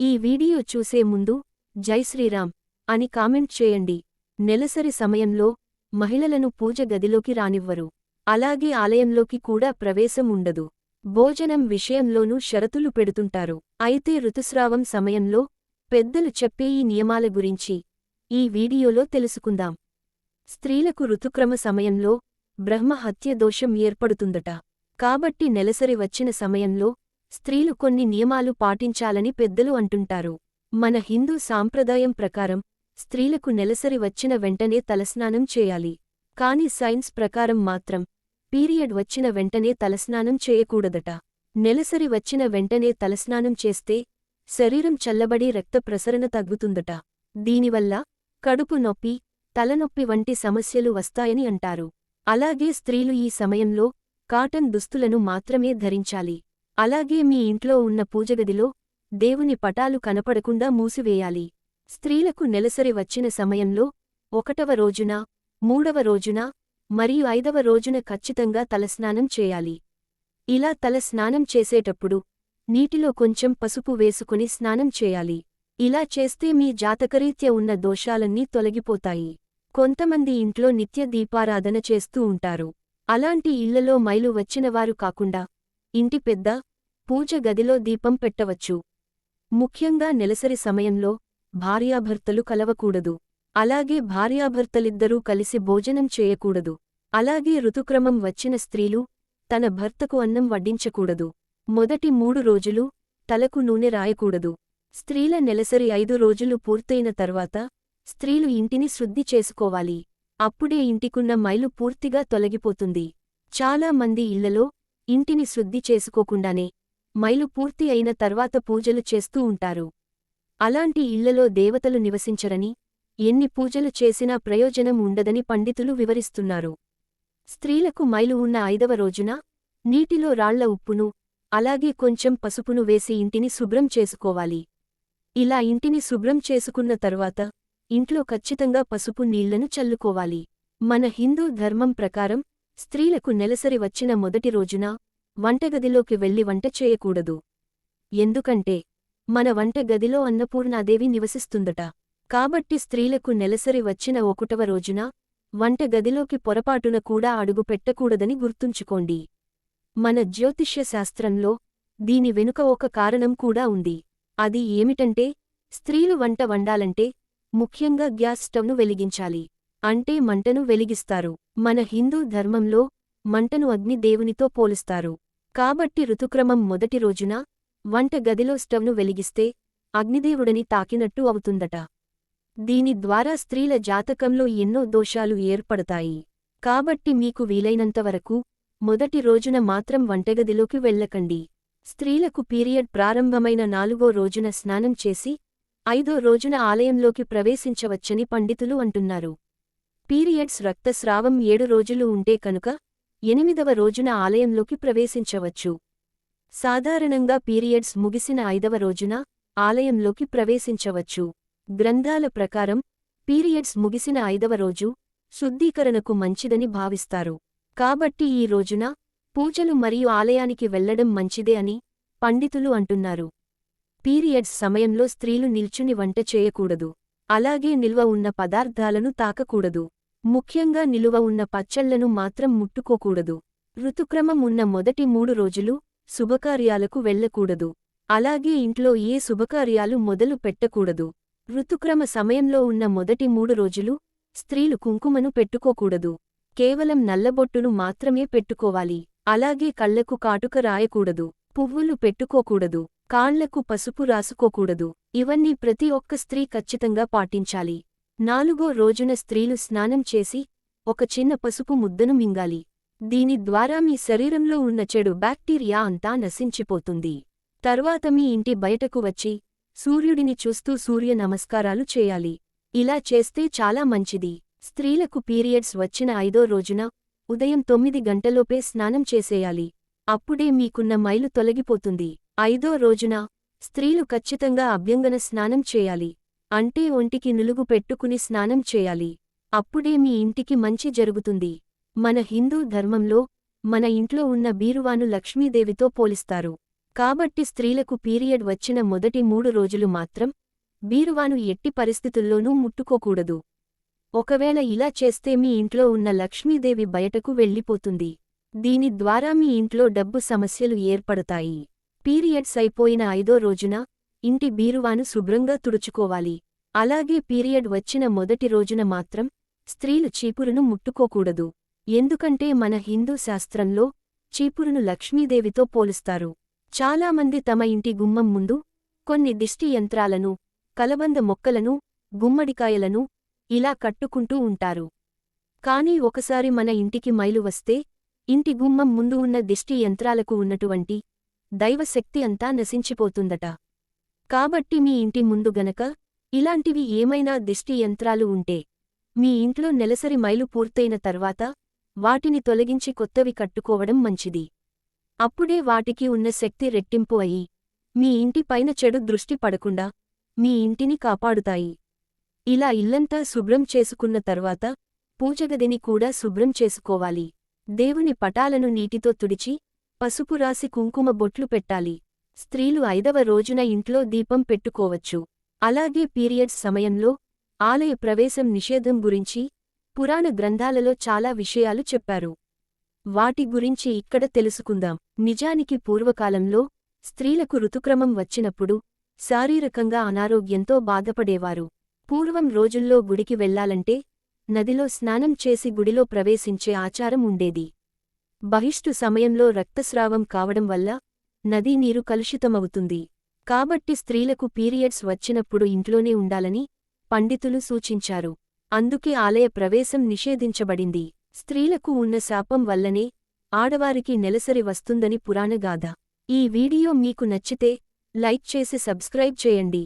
ఈ వీడియో చూసే ముందు జై శ్రీరామ్ అని కామెంట్ చేయండి. నెలసరి సమయంలో మహిళలను పూజ గదిలోకి రానివ్వరు. అలాగే ఆలయంలోకి కూడా ప్రవేశం ఉండదు. భోజనం విషయంలోనూ షరతులు పెడుతుంటారు. అయితే ఋతుస్రావం సమయంలో పెద్దలు చెప్పే ఈ నియమాల గురించి ఈ వీడియోలో తెలుసుకుందాం. స్త్రీలకు ఋతుక్రమ సమయంలో బ్రహ్మ హత్య దోషం ఏర్పడుతుందట. కాబట్టి నెలసరి వచ్చిన సమయంలో స్త్రీలు కొన్ని నియమాలు పాటించాలని పెద్దలు అంటుంటారు. మన హిందూ సాంప్రదాయం ప్రకారం స్త్రీలకు నెలసరి వచ్చిన వెంటనే తలస్నానం చేయాలి. కాని సైన్స్ ప్రకారం మాత్రం పీరియడ్ వచ్చిన వెంటనే తలస్నానం చేయకూడదట. నెలసరి వచ్చిన వెంటనే తలస్నానం చేస్తే శరీరం చల్లబడి రక్త ప్రసరణ తగ్గుతుందట. దీనివల్ల కడుపు నొప్పి తలనొప్పి వంటి సమస్యలు వస్తాయని అంటారు. అలాగే స్త్రీలు ఈ సమయంలో కాటన్ దుస్తులను మాత్రమే ధరించాలి. అలాగే మీ ఇంట్లో ఉన్న పూజగదిలో దేవుని పటాలు కనపడకుండా మూసివేయాలి. స్త్రీలకు నెలసరి వచ్చిన సమయంలో ఒకటవ రోజున మూడవ రోజున మరియు ఐదవ రోజున ఖచ్చితంగా తలస్నానం చేయాలి. ఇలా తల స్నానం చేసేటప్పుడు నీటిలో కొంచెం పసుపు వేసుకుని స్నానం చేయాలి. ఇలా చేస్తే మీ జాతకరీత్య ఉన్న దోషాలన్నీ తొలగిపోతాయి. కొంతమంది ఇంట్లో నిత్య దీపారాధన చేస్తూ ఉంటారు. అలాంటి ఇళ్ళలో మైలు వచ్చినవారు కాకుండా ఇంటి పెద్ద పూజ గదిలో దీపం పెట్టవచ్చు. ముఖ్యంగా నెలసరి సమయంలో భార్యాభర్తలు కలవకూడదు. అలాగే భార్యాభర్తలిద్దరూ కలిసి భోజనం చేయకూడదు. అలాగే ఋతుక్రమం వచ్చిన స్త్రీలు తన భర్తకు అన్నం వడ్డించకూడదు. మొదటి మూడు రోజులు తలకు నూనె రాయకూడదు. స్త్రీల నెలసరి ఐదు రోజులు పూర్తయిన తర్వాత స్త్రీలు ఇంటిని శుద్ధి చేసుకోవాలి. అప్పుడే ఇంటికున్న మైలు పూర్తిగా తొలగిపోతుంది. చాలా మంది ఇళ్ళలో ఇంటిని శుద్ధి చేసుకోకుండానే మైలు పూర్తి అయిన తర్వాత పూజలు చేస్తూ ఉంటారు. అలాంటి ఇళ్ళలో దేవతలు నివసించరని ఎన్ని పూజలు చేసినా ప్రయోజనం ఉండదని పండితులు వివరిస్తున్నారు. స్త్రీలకు మైలు ఉన్న ఐదవ రోజున నీటిలో రాళ్ళ ఉప్పును అలాగే కొంచెం పసుపును వేసి ఇంటిని శుభ్రం చేసుకోవాలి. ఇలా ఇంటిని శుభ్రం చేసుకున్న తర్వాత ఇంట్లో ఖచ్చితంగా పసుపు నీళ్ళను చల్లుకోవాలి. మన హిందూ ధర్మం ప్రకారం స్త్రీలకు నెలసరి వచ్చిన మొదటి రోజున వంటగదిలోకి వెళ్ళి వంట చేయకూడదు. ఎందుకంటే మన వంటగదిలో అన్నపూర్ణాదేవి నివసిస్తుందట. కాబట్టి స్త్రీలకు నెలసరి వచ్చిన ఒకటవ రోజున వంటగదిలోకి పొరపాటున కూడా అడుగు పెట్టకూడదని గుర్తుంచుకోండి. మన జ్యోతిష్య శాస్త్రంలో దీని వెనుక ఒక కారణం కూడా ఉంది. అది ఏమిటంటే స్త్రీలు వంట వండాలంటే ముఖ్యంగా గ్యాస్ స్టవ్ను వెలిగించాలి. అంటే మంటను వెలిగిస్తారు. మన హిందూ ధర్మంలో మంటను అగ్నిదేవునితో పోలుస్తారు. కాబట్టి ఋతుక్రమం మొదటి రోజున వంట గదిలో స్టవ్ను వెలిగిస్తే అగ్నిదేవుడని తాకినట్టు అవుతుందట. దీని ద్వారా స్త్రీల జాతకంలో ఎన్నో దోషాలు ఏర్పడతాయి. కాబట్టి మీకు వీలైనంతవరకు మొదటి రోజున మాత్రం వంటగదిలోకి వెళ్ళకండి. స్త్రీలకు పీరియడ్ ప్రారంభమైన నాలుగో రోజున స్నానం చేసి ఐదో రోజున ఆలయంలోకి ప్రవేశించవచ్చని పండితులు అంటున్నారు. పీరియడ్స్ రక్తస్రావం ఏడు రోజులు ఉంటే కనుక ఎనిమిదవ రోజున ఆలయంలోకి ప్రవేశించవచ్చు. సాధారణంగా పీరియడ్స్ ముగిసిన ఐదవ రోజున ఆలయంలోకి ప్రవేశించవచ్చు. గ్రంథాల ప్రకారం పీరియడ్స్ ముగిసిన ఐదవ రోజు శుద్ధీకరణకు మంచిదని భావిస్తారు. కాబట్టి ఈ రోజున పూజలు మరియు ఆలయానికి వెళ్ళడం మంచిదే అని పండితులు అంటున్నారు. పీరియడ్స్ సమయంలో స్త్రీలు నిల్చుని వంట చేయకూడదు. అలాగే నిల్వ ఉన్న పదార్థాలను తాకకూడదు. ముఖ్యంగా నిలువ ఉన్న పచ్చళ్ళను మాత్రం ముట్టుకోకూడదు. ఋతుక్రమం ఉన్న మొదటి మూడు రోజులు శుభకార్యాలకు వెళ్ళకూడదు అలాగే ఇంట్లో ఏ శుభకార్యాలు మొదలు పెట్టకూడదు. ఋతుక్రమ సమయంలో ఉన్న మొదటి మూడు రోజులు స్త్రీలు కుంకుమను పెట్టుకోకూడదు. కేవలం నల్లబొట్టును మాత్రమే పెట్టుకోవాలి. అలాగే కళ్ళకు కాటుక రాయకూడదు. పువ్వులు పెట్టుకోకూడదు. కాళ్ళకు పసుపు రాసుకోకూడదు. ఇవన్నీ ప్రతి ఒక్క స్త్రీ ఖచ్చితంగా పాటించాలి. నాలుగో రోజున స్త్రీలు స్నానం చేసి ఒక చిన్న పసుపు ముద్దను మింగాలి. దీని ద్వారా మీ శరీరంలో ఉన్న చెడు బ్యాక్టీరియా అంతా నశించిపోతుంది. తర్వాత మీ ఇంటి బయటకు వచ్చి సూర్యుడిని చూస్తూ సూర్య నమస్కారాలు చేయాలి. ఇలా చేస్తే చాలా మంచిది. స్త్రీలకు పీరియడ్స్ వచ్చిన ఐదో రోజున ఉదయం తొమ్మిది గంటలోపే స్నానం చేసేయాలి. అప్పుడే మీకున్న మైలు తొలగిపోతుంది. ఐదో రోజున స్త్రీలు ఖచ్చితంగా అభ్యంగన స్నానం చేయాలి. అంటే ఒంటికి నులుగు పెట్టుకుని స్నానం చేయాలి. అప్పుడే మీ ఇంటికి మంచి జరుగుతుంది. మన హిందూ ధర్మంలో మన ఇంట్లో ఉన్న బీరువాను లక్ష్మీదేవితో పోలిస్తారు. కాబట్టి స్త్రీలకు పీరియడ్ వచ్చిన మొదటి మూడు రోజులు మాత్రం బీరువాను ఎట్టి పరిస్థితుల్లోనూ ముట్టుకోకూడదు. ఒకవేళ ఇలా చేస్తే మీ ఇంట్లో ఉన్న లక్ష్మీదేవి బయటకు వెళ్ళిపోతుంది. దీని ద్వారా మీ ఇంట్లో డబ్బు సమస్యలు ఏర్పడతాయి. పీరియడ్స్ అయిపోయిన ఐదో రోజున ఇంటి బీరువాను శుభ్రంగా తుడుచుకోవాలి. అలాగే పీరియడ్ వచ్చిన మొదటి రోజున మాత్రం స్త్రీలు చీపురును ముట్టుకోకూడదు. ఎందుకంటే మన హిందూ శాస్త్రంలో చీపురును లక్ష్మీదేవితో పోలుస్తారు. చాలామంది తమ ఇంటి గుమ్మం ముందు కొన్ని దిష్టి యంత్రాలను కలబంద మొక్కలను గుమ్మడికాయలను ఇలా కట్టుకుంటూ ఉంటారు. కాని ఒకసారి మన ఇంటికి మైలు వస్తే ఇంటి గుమ్మం ముందు ఉన్న దిష్టి యంత్రాలకు ఉన్నటువంటి దైవశక్తి అంతా నశించిపోతుందట. కాబట్టి మీ ఇంటి ముందు గనక ఇలాంటివి ఏమైనా దిష్టి యంత్రాలు ఉంటే మీ ఇంట్లో నెలసరి మైలు పూర్తయిన తర్వాత వాటిని తొలగించి కొత్తవి కట్టుకోవడం మంచిది. అప్పుడే వాటికి ఉన్న శక్తి రెట్టింపు అయి మీ ఇంటి పైన చెడు దృష్టి పడకుండా మీ ఇంటిని కాపాడుతాయి. ఇలా ఇల్లంతా శుభ్రం చేసుకున్న తర్వాత పూజగదిని కూడా శుభ్రం చేసుకోవాలి. దేవుని పటాలను నీటితో తుడిచి పసుపు రాసి కుంకుమ బొట్లు పెట్టాలి. స్త్రీలు ఐదవ రోజున ఇంట్లో దీపం పెట్టుకోవచ్చు. అలాగే పీరియడ్స్ సమయంలో ఆలయ ప్రవేశం నిషేధం గురించి పురాణ గ్రంథాలలో చాలా విషయాలు చెప్పారు. వాటి గురించి ఇక్కడ తెలుసుకుందాం. నిజానికి పూర్వకాలంలో స్త్రీలకు ఋతుక్రమం వచ్చినప్పుడు శారీరకంగా అనారోగ్యంతో బాధపడేవారు. పూర్వం రోజుల్లో గుడికి వెళ్ళాలంటే నదిలో స్నానం చేసి గుడిలో ప్రవేశించే ఆచారం ఉండేది. బహిష్టు సమయంలో రక్తస్రావం కావడం వల్ల నదీ నీరు కలుషితమవుతుంది. కాబట్టి స్త్రీలకు పీరియడ్స్ వచ్చినప్పుడు ఇంట్లోనే ఉండాలని పండితులు సూచించారు. అందుకే ఆలయ ప్రవేశం నిషేధించబడింది. స్త్రీలకు ఉన్న శాపం వల్లనే ఆడవారికి నెలసరి వస్తుందని పురాణగాథ. ఈ వీడియో మీకు నచ్చితే లైక్ చేసి సబ్స్క్రైబ్ చేయండి.